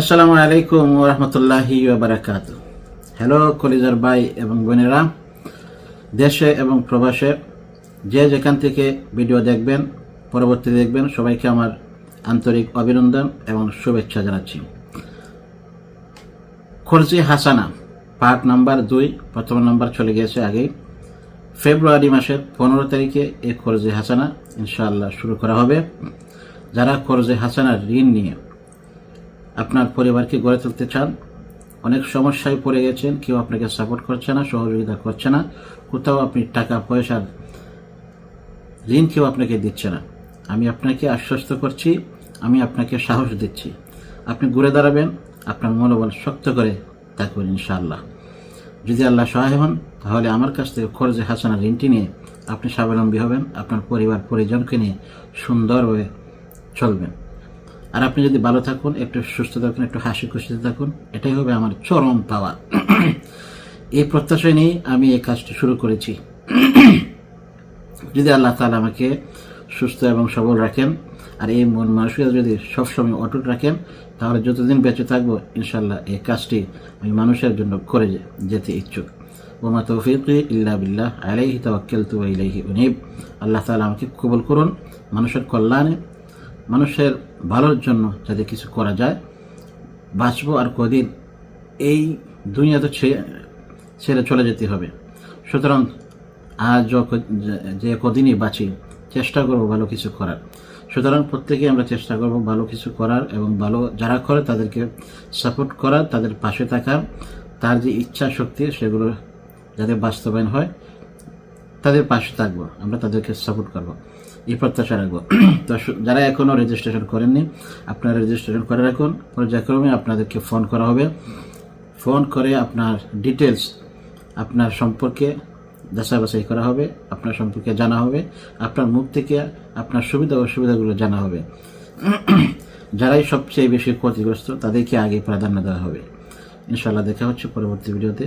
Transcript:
আসসালামু আলাইকুম ওরহমতুল্লাহি বারাকাত হ্যালো কলিজার ভাই এবং বোনেরা, দেশে এবং প্রবাসে, যে যেখান থেকে ভিডিও দেখবেন, পরবর্তী দেখবেন, সবাইকে আমার আন্তরিক অভিনন্দন এবং শুভেচ্ছা জানাচ্ছি। খরচি হাসানা পার্ট নাম্বার দুই, প্রথম নাম্বার চলে গিয়েছে আগেই। ফেব্রুয়ারি মাসের পনেরো তারিখে এই খরচে হাসানা ইনশাআল্লাহ শুরু করা হবে। যারা খরচে হাসানার ঋণ নিয়ে আপনার পরিবারকে গড়ে তুলতে চান, অনেক সমস্যায় পড়ে গেছেন, কেউ আপনাকে সাপোর্ট করছে না, সহযোগিতা করছে না, কোথাও আপনি টাকা, পয়সার ঋণ কেউ আপনাকে দিচ্ছে না। আমি আপনাকে আশ্বস্ত করছি, আমি আপনাকে সাহস দিচ্ছি। আপনি ঘুরে দাঁড়াবেন, আপনার মনোবল শক্ত করে থাকবেন ইনশাআল্লাহ। যদি আল্লাহ সহায় হন, তাহলে আমার কাছ থেকে খরচে হাসানা ঋণটি নিয়ে আপনি স্বাবলম্বী হবেন, আপনার পরিবার পরিজনকে নিয়ে সুন্দরভাবে চলবেন। আর আপনি যদি ভালো থাকুন, একটু সুস্থ থাকুন, একটু হাসি খুশিতে থাকুন, এটাই হবে আমার চরম পাওয়া। এই প্রত্যাশা নিয়ে আমি এই কাজটি শুরু করেছি। যদি আল্লাহ তালা আমাকে সুস্থ এবং সবল রাখেন, আর এই মন মানসিকতা যদি সবসময় অটুট রাখেন, তাহলে যতদিন বেঁচে থাকব ইনশাল্লাহ এই কাজটি আমি মানুষের জন্য করে যেতে ইচ্ছুক। ওমা তৌফিকি ইল্লা বিল্লাহ, আলাইহি তাওয়াক্কালতু ওয়া ইলাইহি উনীব। আল্লাহ তাআলা আমাকে কবুল করুন, মানুষের কল্যাণে মানুষের ভালোর জন্য যাতে কিছু করা যায়, বাঁচবো আর কদিন এই দুনিয়া তো ছেড়ে চলে যেতে হবে। সুতরাং আজ যে- কদিনই বাঁচি, চেষ্টা করব ভালো কিছু করার। সুতরাং প্রত্যেকে আমরা চেষ্টা করব ভালো কিছু করার এবং ভালো যারা করে তাদেরকে সাপোর্ট করার, তাদের পাশে থাকার, তার যে ইচ্ছা শক্তি সেগুলো যাতে বাস্তবায়ন হয়। তাদের পাশে থাকব, আমরা তাদেরকে সাপোর্ট করব, এই প্রত্যাশা রাখব। তো যারা এখনও রেজিস্ট্রেশন করেননি, আপনারা রেজিস্ট্রেশন করে রাখুন, পর্যায়ক্রমে আপনাদেরকে ফোন করা হবে। ফোন করে আপনার ডিটেলস আপনার সম্পর্কে যাচাই বাছাই করা হবে, আপনার সম্পর্কে জানা হবে, আপনার মুখ থেকে আপনার সুবিধা অসুবিধাগুলো জানা হবে। যারাই সবচেয়ে বেশি ক্ষতিগ্রস্ত, তাদেরকে আগে প্রাধান্য দেওয়া হবে। ইনশাল্লাহ দেখা হচ্ছে পরবর্তী ভিডিওতে।